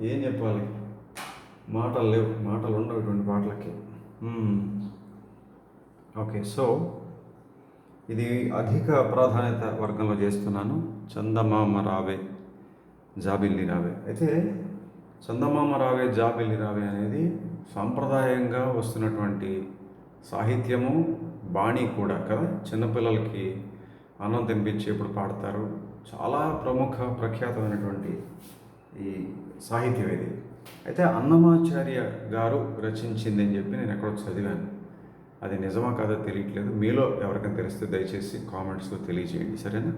ఏం చెప్పాలి? మాటలు లేవు. మాటలు ఉండవు ఇటువంటి పాటలకి. ఓకే. సో ఇది అధిక ప్రాధాన్యత వర్గంలో చేస్తున్నాను. చందమామ రావే జాబిల్లి రావే. అయితే చందమామ రావే జాబిల్లి రావే అనేది సాంప్రదాయంగా వస్తున్నటువంటి సాహిత్యము బాణి కూడా కదా? చిన్నపిల్లలకి అన్నం ఇప్పుడు పాడతారు. చాలా ప్రముఖ ప్రఖ్యాతమైనటువంటి ఈ సాహిత్యం ఇది. అయితే అన్నమాచార్య గారు రచించింది అని చెప్పి నేను ఎక్కడో చదివాను. అది నిజమా కాదో తెలియట్లేదు. మీలో ఎవరికైనా తెలిస్తే దయచేసి కామెంట్స్లో తెలియజేయండి. సరేనా?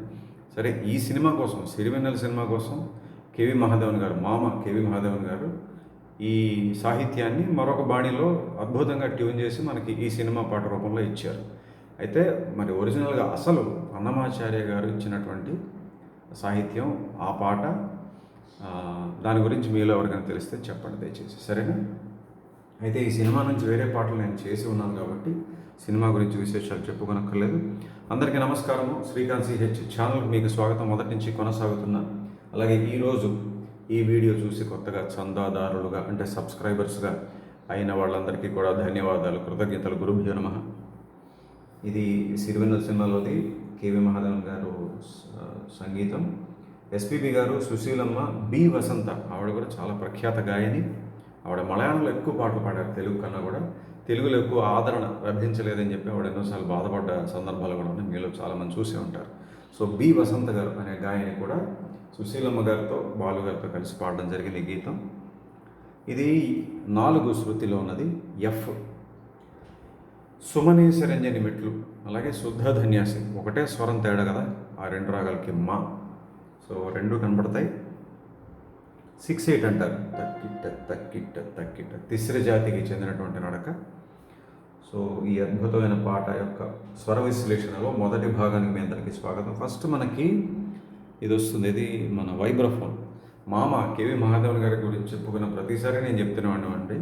సరే ఈ సినిమా కోసం సిరివెన్నెల సినిమా కోసం కేవి మహాదేవన్ గారు మామ కేవి మహాదేవన్ గారు ఈ సాహిత్యాన్ని మరొక బాణిలో అద్భుతంగా ట్యూన్ చేసి మనకి ఈ సినిమా పాట రూపంలో ఇచ్చారు. అయితే మరి ఒరిజినల్గా అసలు అన్నమాచార్య గారు ఇచ్చినటువంటి సాహిత్యం ఆ పాట దాని గురించి మీలో ఎవరికైనా తెలిస్తే చెప్పండి దయచేసి. సరేనా? అయితే ఈ సినిమా నుంచి వేరే పాటలు నేను చేసి ఉన్నాను కాబట్టి సినిమా గురించి విశేషాలు చెప్పుకోనక్కర్లేదు. అందరికీ నమస్కారము. శ్రీకాంత్ సిహెచ్ ఛానల్ మీకు స్వాగతం. మొదటి నుంచి కొనసాగుతున్నా అలాగే ఈరోజు ఈ వీడియో చూసి కొత్తగా చందాదారులుగా అంటే సబ్స్క్రైబర్స్గా అయిన వాళ్ళందరికీ కూడా ధన్యవాదాలు. కృతజ్ఞతలు. గురుభ్యో నమ. ఇది సిరివెన్నెల సినిమాలోది కేవి మహాదేవన్ గారు సంగీతం. ఎస్పిబి గారు సుశీలమ్మ బి వసంత ఆవిడ కూడా చాలా ప్రఖ్యాత గాయని. ఆవిడ మలయాళంలో ఎక్కువ పాటలు పాడారు తెలుగు కన్నా కూడా. తెలుగులో ఎక్కువ ఆదరణ లభించలేదని చెప్పి ఆవిడ ఎన్నోసార్లు బాధపడ్డ సందర్భాలు కూడా ఉన్నాయి. మీలో చాలామంది చూసే ఉంటారు. సో బి వసంత గారు అనే గాయని కూడా సుశీలమ్మ గారితో బాలు గారితో కలిసి పాడడం జరిగింది ఈ గీతం. ఇది నాలుగు శృతిలో ఉన్నది. ఎఫ్. సుమనే సరంజని మెట్లు అలాగే శుద్ధ ధన్యాసి. ఒకటే స్వరం తేడా కదా ఆ రెండు రాగాలకి మా. సో రెండు కనబడతాయి. సిక్స్ ఎయిట్ అంటారు. తక్కిట్ట తక్కిట్ట తక్కిట్ట తిస్ర జాతికి చెందినటువంటి నడక. సో ఈ అద్భుతమైన పాట యొక్క స్వర విశ్లేషణలో మొదటి భాగానికి మీ అందరికీ స్వాగతం. ఫస్ట్ మనకి ఇది వస్తుంది. ఇది మన వైబ్రఫోన్. మామ కేవి మహాదేవన్ గారి గురించి చెప్పుకున్న ప్రతిసారి నేను చెప్తున్నాను అండి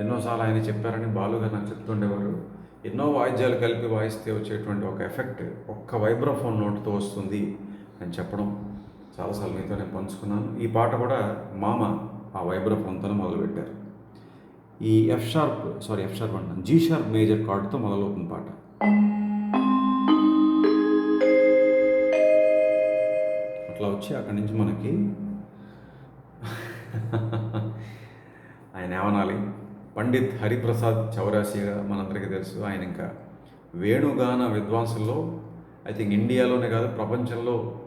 ఎన్నోసార్లు ఆయన చెప్పారని బాలుగా నాకు చెప్తుండేవారు. ఎన్నో వాయిద్యాలు కలిపి వాయిస్తే వచ్చేటువంటి ఒక ఎఫెక్ట్ ఒక్క వైబ్రోఫోన్ నోటుతో వస్తుంది అని చెప్పడం చాలాసార్లు మీతో నేను పంచుకున్నాను. ఈ పాట కూడా మామ ఆ వైబ్రోఫోన్తోనే మొదలుపెట్టారు. ఈ F sharp sorry F sharp అంటాను జీ షార్ప్ మేజర్ కార్డ్తో మొదలవుతుంది పాట. అట్లా వచ్చి అక్కడి నుంచి మనకి ఆయన ఏమనాలి? పండిత్ హరిప్రసాద్ చౌరాసిగా మనందరికీ తెలుసు. ఆయన ఇంకా వేణుగాన విద్వాంసుల్లో ఐ థింక్ ఇండియాలోనే కాదు ప్రపంచంలో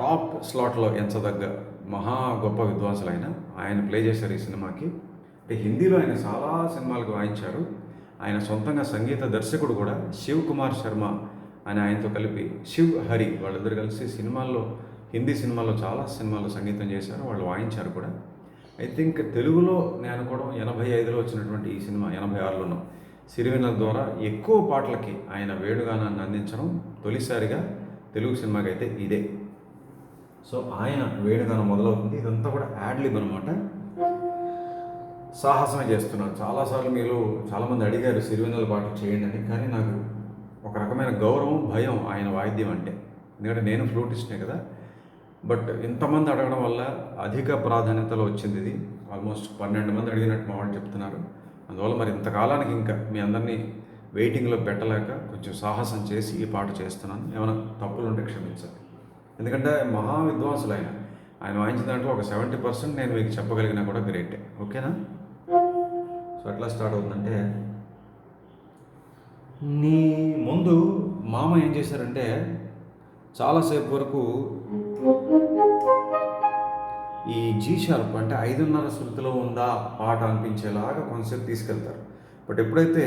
టాప్ స్లాట్లో ఎంచదగ్గ మహా గొప్ప విద్వాంసులు ఆయన ఆయన ప్లే చేశారు ఈ సినిమాకి. అంటే హిందీలో ఆయన చాలా సినిమాలకు వాయించారు. ఆయన సొంతంగా సంగీత దర్శకుడు కూడా శివ్ కుమార్ శర్మ అని ఆయనతో కలిపి శివ్ హరి వాళ్ళిద్దరు కలిసి సినిమాల్లో హిందీ సినిమాల్లో చాలా సినిమాల్లో సంగీతం చేశారు. వాళ్ళు వాయించారు కూడా. ఐ థింక్ తెలుగులో నేను అనుకోవడం ఎనభై ఐదులో వచ్చినటువంటి ఈ సినిమా ఎనభై ఆరులోనో సిరివెన్నెల ద్వారా ఎక్కువ పాటలకి ఆయన వేణుగానాన్ని అందించడం తొలిసారిగా తెలుగు సినిమాకి అయితే ఇదే. సో ఆయన వేణుగానం మొదలవుతుంది. ఇదంతా కూడా యాడ్లిబ్ అనమాట సాహసమే చేస్తున్నాను. చాలాసార్లు మీరు చాలామంది అడిగారు సిరివెన్నెల పాటలు చేయండి అని. కానీ నాకు ఒక రకమైన గౌరవం భయం ఆయన వాయిద్యం అంటే. ఎందుకంటే నేను ఫ్లూటిస్ట్నే కదా. బట్ ఇంతమంది అడగడం వల్ల అధిక ప్రాధాన్యతలో వచ్చింది ఇది. ఆల్మోస్ట్ పన్నెండు మంది అడిగినట్టు మా వాళ్ళు చెప్తున్నారు. అందువల్ల మరి ఇంతకాలానికి ఇంకా మీ అందరినీ వెయిటింగ్లో పెట్టలేక కొంచెం సాహసం చేసి ఈ పాట చేస్తున్నాను. ఏమైనా తప్పులు ఉంటే క్షమించాలి ఎందుకంటే మహా విద్వాంసులు ఆయన ఆయన వాయించిన దాంట్లో ఒక సెవెంటీ పర్సెంట్ నేను మీకు చెప్పగలిగినా కూడా గ్రేటే. ఓకేనా? సో ఎట్లా స్టార్ట్ అవుతుందంటే నీ ముందు మామ ఏం చేశారంటే చాలాసేపు వరకు ఈ జీ షార్ప్ అంటే ఐదున్నర శృతిలో ఉందా పాట అనిపించేలాగా కొంతసేపు తీసుకెళ్తారు. బట్ ఎప్పుడైతే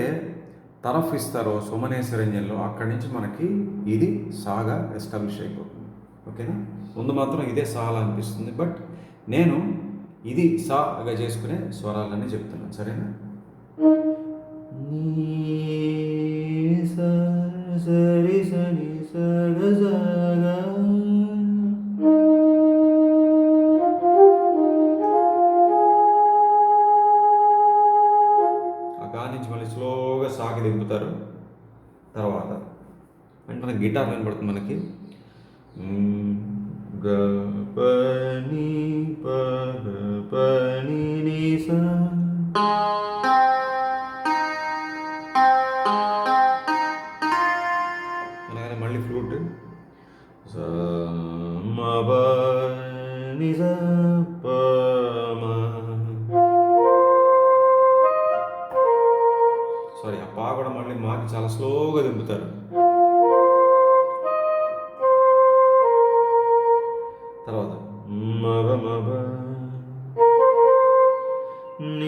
తరఫ్ ఇస్తారో సుమనేశ్వరంజన్లో అక్కడి నుంచి మనకి ఇది సాగా ఎస్టాబ్లిష్ అయిపోతుంది. ఓకేనా ముందు మాత్రం ఇదే సాలా అనిపిస్తుంది. బట్ నేను ఇది సాగా చేసుకునే స్వరాలని చెప్తున్నాను. సరేనా? తర్వాత వెంటనే గిటార్ వినబడుతుంది మనకి. మ్,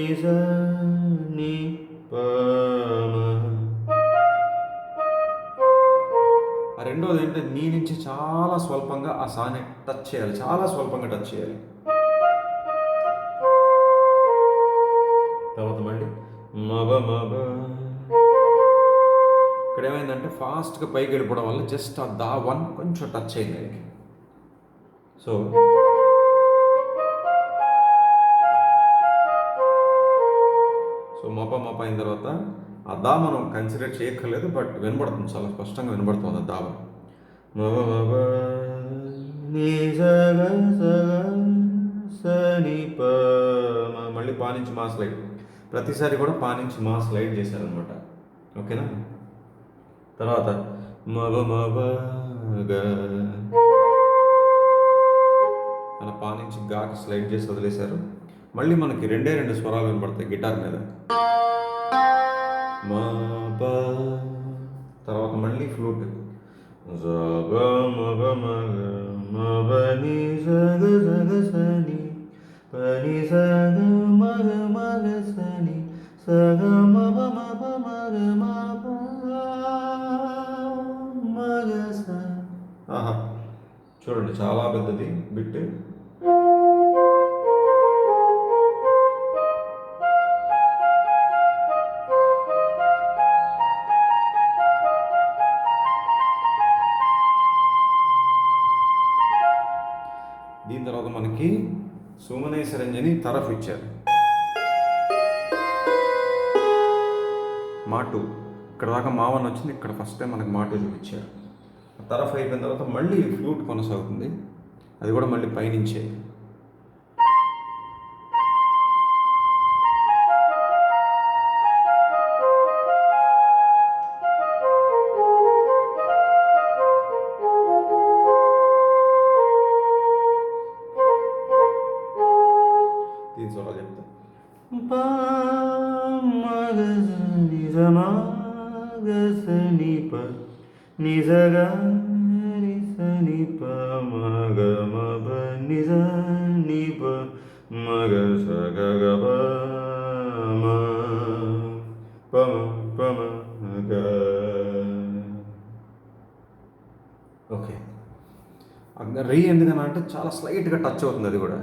నిజ ఆ రెండోది ఏంటంటే నీ నుంచి చాలా స్వల్పంగా ఆ సాని టచ్ చేయాలి. చాలా స్వల్పంగా టచ్ చేయాలి. తర్వాత మళ్ళీ మగ మగ. ఇక్కడ ఏమైందంటే ఫాస్ట్గా పైకి వెళ్ళిపోవడం వల్ల జస్ట్ ఆ దా వన్ కొంచెం టచ్ అయింది దానికి సో మోప మప అయిన తర్వాత ఆ దా మనం కన్సిడర్ చేయక్కర్లేదు బట్ వినబడుతుంది చాలా స్పష్టంగా వినబడుతుంది ఆ దాబ మళ్ళీ పానించి మా స్లైడ్ ప్రతిసారి కూడా పానించి మా స్లైడ్ చేశారనమాట ఓకేనా? తర్వాత మబ మబ అలా పానించి గాకి స్లైడ్ చేసి వదిలేశారు. మళ్ళీ మనకి రెండే రెండు స్వరాలు వినపడతాయి గిటార్ మీద మా పా తర్వాత మళ్ళీ ఫ్లూట్ జగ మగ మగ మగ దీని తర్వాత మనకి సుమనేశ్వరంజని తరఫ్ ఇచ్చారు. మాటు. ఇక్కడ దాకా మావన్ వచ్చింది ఇక్కడ ఫస్ట్ టైం మనకి మాటు చూపించారు. తరఫ్ అయిపోయిన తర్వాత మళ్ళీ ఫ్లూట్ కొనసాగుతుంది. అది కూడా మళ్ళీ పైనుంచే. పా మగ నిప మగ సని ప నిజ గ ని మగ మబ నిజ ని ప మగ స గ పమ పమ మ గ ఓకే రీ ఎందుకని అంటే చాలా స్లైట్గా టచ్ అవుతుంది అది కూడా.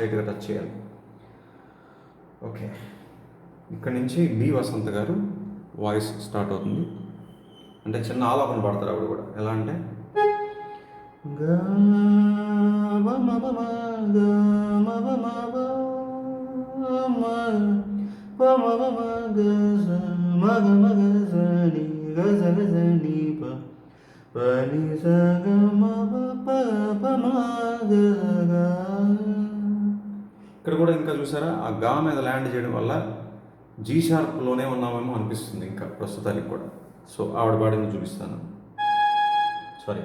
జస్ట్ టచ్ చేయాలి. ఓకే. ఇక్కడ నుంచి బి వసంత గారు వాయిస్ స్టార్ట్ అవుతుంది. అంటే చిన్న ఆలాపన పడతారు ఆవిడ కూడా. ఎలా అంటే? గా మ మ మ మ గా మ ప మ గ ప ఇక్కడ కూడా ఇంకా చూసారా? ఆ గా మీద ల్యాండ్ చేయడం వల్ల జీ షార్ప్లోనే ఉన్నామేమో అనిపిస్తుంది ఇంకా ప్రస్తుతానికి కూడా. సో ఆవిడ పాడింది చూపిస్తాను. సారీ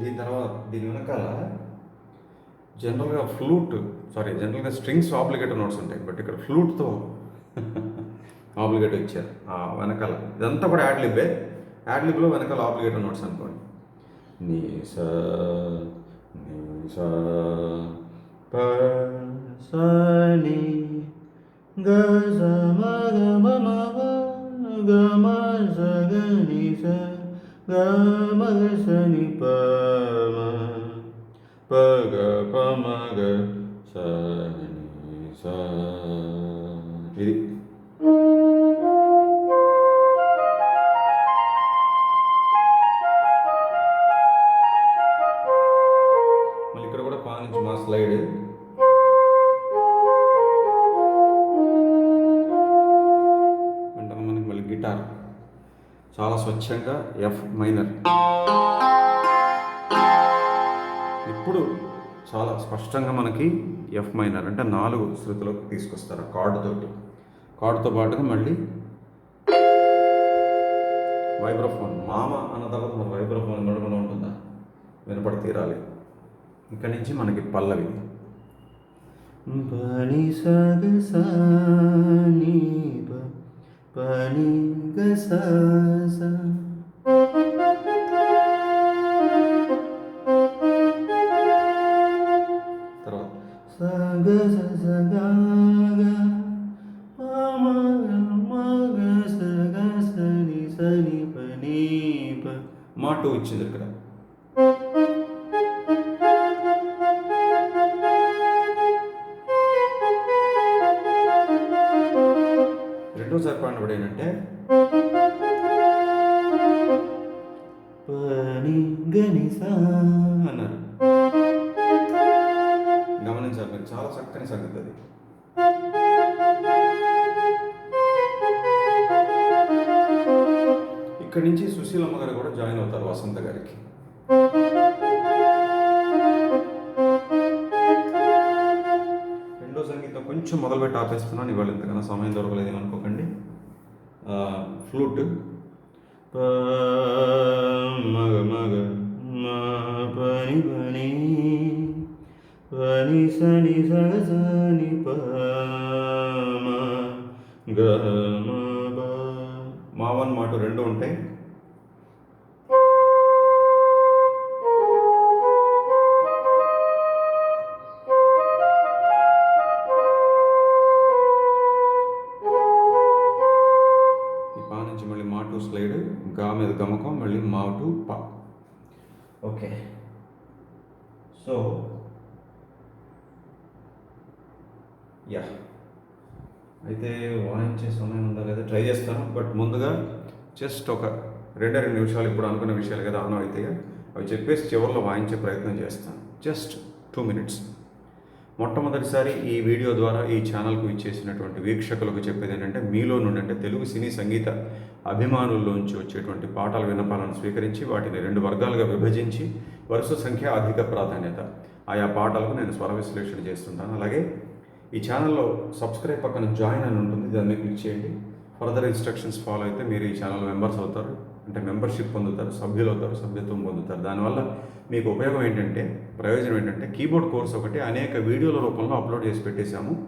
దీని తర్వాత దీని వెనకాల జనరల్గా ఫ్లూట్ సారీ జనరల్గా స్ట్రింగ్స్ ఆబ్లిగేటర్ నోట్స్ ఉంటాయి బట్ ఇక్కడ ఫ్లూట్తో ఆబ్లిగేటర్ ఇచ్చారు. ఆ వెనకాల. ఇదంతా కూడా యాడ్లిబ్బే యాడ్లిబ్లో వెనకాల ఆబ్లిగేటర్ నోట్స్ అనుకోండి. నీ స నీ స ప స ని గ స మ గ మ మ గ మ స గ ని స గ మ గ స ని ప మ ప గ ప మ గ ఇది. మళ్ళీ ఇక్కడ కూడా పా నుంచి మా స్లైడ్. అంటే మనకి మళ్ళీ గిటార్. చాలా స్వచ్ఛంగా ఎఫ్ మైనర్ ఇప్పుడు చాలా స్పష్టంగా మనకి ఎఫ్ మైనర్ అంటే నాలుగు శృతిలోకి తీసుకొస్తారు కార్డు తోటి. కార్డుతో పాటుగా మళ్ళీ వైబ్రోఫోన్ మామ అన్న తర్వాత మన వైబ్రోఫోన్ నడవడం ఉంటుందా? వినపడి తీరాలి. ఇక్కడి నుంచి మనకి పల్లవి. పని సగ పని గసా మా టూ ఇచ్చింది ఇక్కడ రెండోసారి పాడినప్పుడు ఏంటంటే కూడా జాయిన్ అవుతారు వసంత గారికి. రెండో సంగీతం కొంచెం మొదలుపెట్టి ఆపేస్తున్నాను ఇవాళ ఇంతకన్నా సమయం దొరకలేదు అనుకోకండి. ఫ్లూట్. మగ మగ మా పని పని పని సని సని ప మా వన్ మాట రెండు ఉంటాయి. గా మీద గమకం మళ్ళీ మా టు పా. ఓకే. So yeah. అయితే వాయించే సమయం ఉందా లేదా? ట్రై చేస్తాను బట్ ముందుగా జస్ట్ ఒక రెండే రెండు నిమిషాలు ఇప్పుడు అనుకున్న విషయాలు కదా ఆన్ అయితే అవి చెప్పేసి చివరిలో వాయించే ప్రయత్నం చేస్తాను. Just two minutes. మొట్టమొదటిసారి ఈ వీడియో ద్వారా ఈ ఛానల్కు ఇచ్చేసినటువంటి వీక్షకులకు చెప్పేది ఏంటంటే మీలో నుండి అంటే తెలుగు సినీ సంగీత అభిమానుల్లోంచి వచ్చేటువంటి పాఠాల విన్నపాలను స్వీకరించి వాటిని రెండు వర్గాలుగా విభజించి వరుస సంఖ్య అధిక ప్రాధాన్యత. ఆయా పాటలకు నేను స్వర విశ్లేషణ చేస్తుంటాను. అలాగే ఈ ఛానల్లో సబ్స్క్రైబ్ పక్కన జాయిన్ అని ఉంటుంది. దాన్ని క్లిక్ చేయండి. ఫర్దర్ ఇన్స్ట్రక్షన్స్ ఫాలో అయితే మీరు ఈ ఛానల్ మెంబర్స్ అవుతారు. అంటే మెంబర్షిప్ పొందుతారు సభ్యులు అవుతారు సభ్యత్వం పొందుతారు. దానివల్ల మీకు ఉపయోగం ఏంటంటే ప్రయోజనం ఏంటంటే కీబోర్డ్ కోర్స్ ఒకటి అనేక వీడియోల రూపంలో అప్లోడ్ చేసి పెట్టేశాము.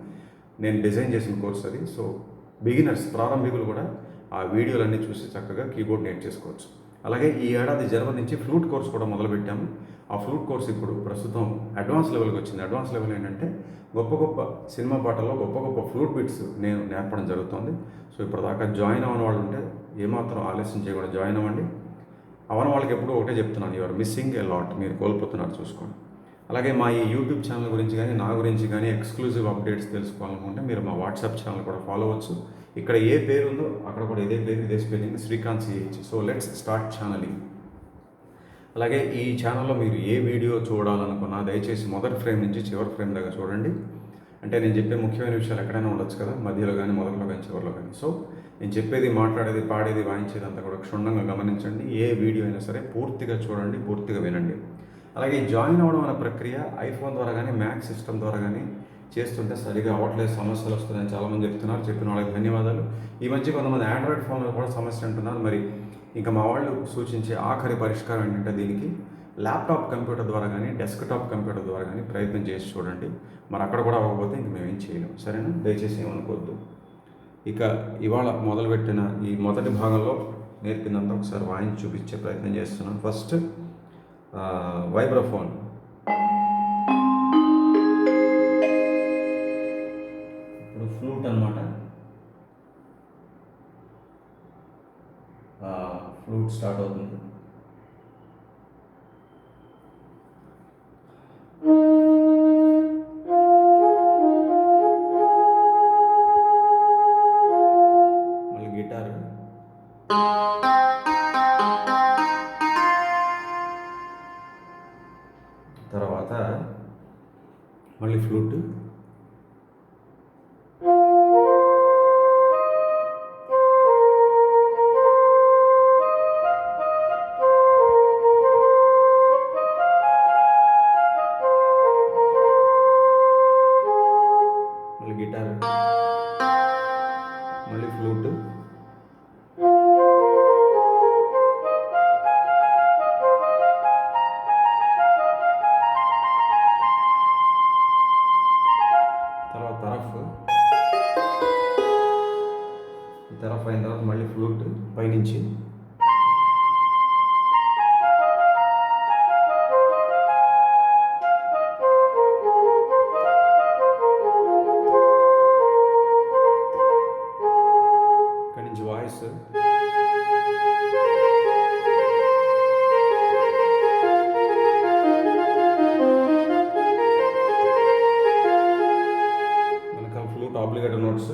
నేను డిజైన్ చేసిన కోర్స్ అది. సో బిగినర్స్ ప్రారంభికులు కూడా ఆ వీడియోలన్నీ చూసి చక్కగా కీబోర్డ్ నేర్చేసుకోవచ్చు అలాగే ఈ ఏడాది జనవరి నుంచి ఫ్లూట్ కోర్స్ కూడా మొదలుపెట్టాము. ఆ ఫ్లూట్ కోర్స్ ఇప్పుడు ప్రస్తుతం అడ్వాన్స్ లెవెల్కి వచ్చింది. అడ్వాన్స్ లెవెల్ ఏంటంటే గొప్ప గొప్ప సినిమా పాటల్లో గొప్ప గొప్ప ఫ్లూట్ బిట్స్ నేను నేర్పడం జరుగుతుంది. సో ఇప్పటిదాకా జాయిన్ అవ్వని వాళ్ళు ఉంటే ఏమాత్రం ఆలస్యం చేయకుండా జాయిన్ అవ్వండి. అవన వాళ్ళకి ఎప్పుడూ ఒకటే చెప్తున్నాను. యువర్ మిస్సింగ్ ఏ లాట్ మీరు కోల్పోతున్నారు చూసుకోండి. అలాగే మా ఈ యూట్యూబ్ ఛానల్ గురించి కానీ నా గురించి కానీ ఎక్స్క్లూజివ్ అప్డేట్స్ తెలుసుకోవాలనుకుంటే మీరు మా వాట్సాప్ ఛానల్ కూడా ఫాలో అవ్వచ్చు. ఇక్కడ ఏ పేరు ఉందో అక్కడ కూడా ఇదే పేరు ఇదే spelling Srikanth CH so let's start channelling అలాగే ఈ ఛానల్లో మీరు ఏ వీడియో చూడాలనుకున్నా దయచేసి మొదటి ఫ్రేమ్ నుంచి చివరి ఫ్రేమ్ దాకా చూడండి. అంటే నేను చెప్పే ముఖ్యమైన విషయాలు ఎక్కడైనా ఉండొచ్చు కదా మధ్యలో కానీ మొదట్లో కానీ చివరిలో కానీ. సో నేను చెప్పేది మాట్లాడేది పాడేది వాయించేది అంతా కూడా క్షుణ్ణంగా గమనించండి. ఏ వీడియో అయినా సరే పూర్తిగా చూడండి పూర్తిగా వినండి. అలాగే జాయిన్ అవ్వడం అనే ప్రక్రియ ఐఫోన్ ద్వారా కానీ మ్యాక్ సిస్టమ్ ద్వారా కానీ చేస్తుంటే సరిగా అవ్వట్లేదు సమస్యలు వస్తున్నాయని చాలామంది చెప్తున్నారు చెప్పిన వాళ్ళకి ధన్యవాదాలు. ఈ మధ్య కొంతమంది ఆండ్రాయిడ్ ఫోన్లో కూడా సమస్య అంటున్నారు. మరి ఇంకా మా వాళ్ళు సూచించే ఆఖరి పరిష్కారం ఏంటంటే దీనికి ల్యాప్టాప్ కంప్యూటర్ ద్వారా కానీ డెస్క్టాప్ కంప్యూటర్ ద్వారా కానీ ప్రయత్నం చేసి చూడండి. మరి అక్కడ కూడా అవ్వకపోతే ఇంక మేము చేయలేము. సరేనా? దయచేసి ఏమనుకోవద్దు. ఇక ఇవాళ మొదలుపెట్టిన ఈ మొదటి భాగంలో నేర్పిందంతా ఒకసారి వాయించి చూపించే ప్రయత్నం చేస్తున్నాను. ఫస్ట్ వైబ్రోఫోన్ ఫ్లూట్ అనమాట ఫ్లూట్ స్టార్ట్ అవుతుంది. మళ్ళీ గిటార్. తర్వాత మళ్ళీ ఫ్లూట్. పైనుంచి. ఇక్కడి నుంచి వాయిస్. వెనకాల ఫ్లూట్ ఆబ్లిగేటర్ నోట్స్.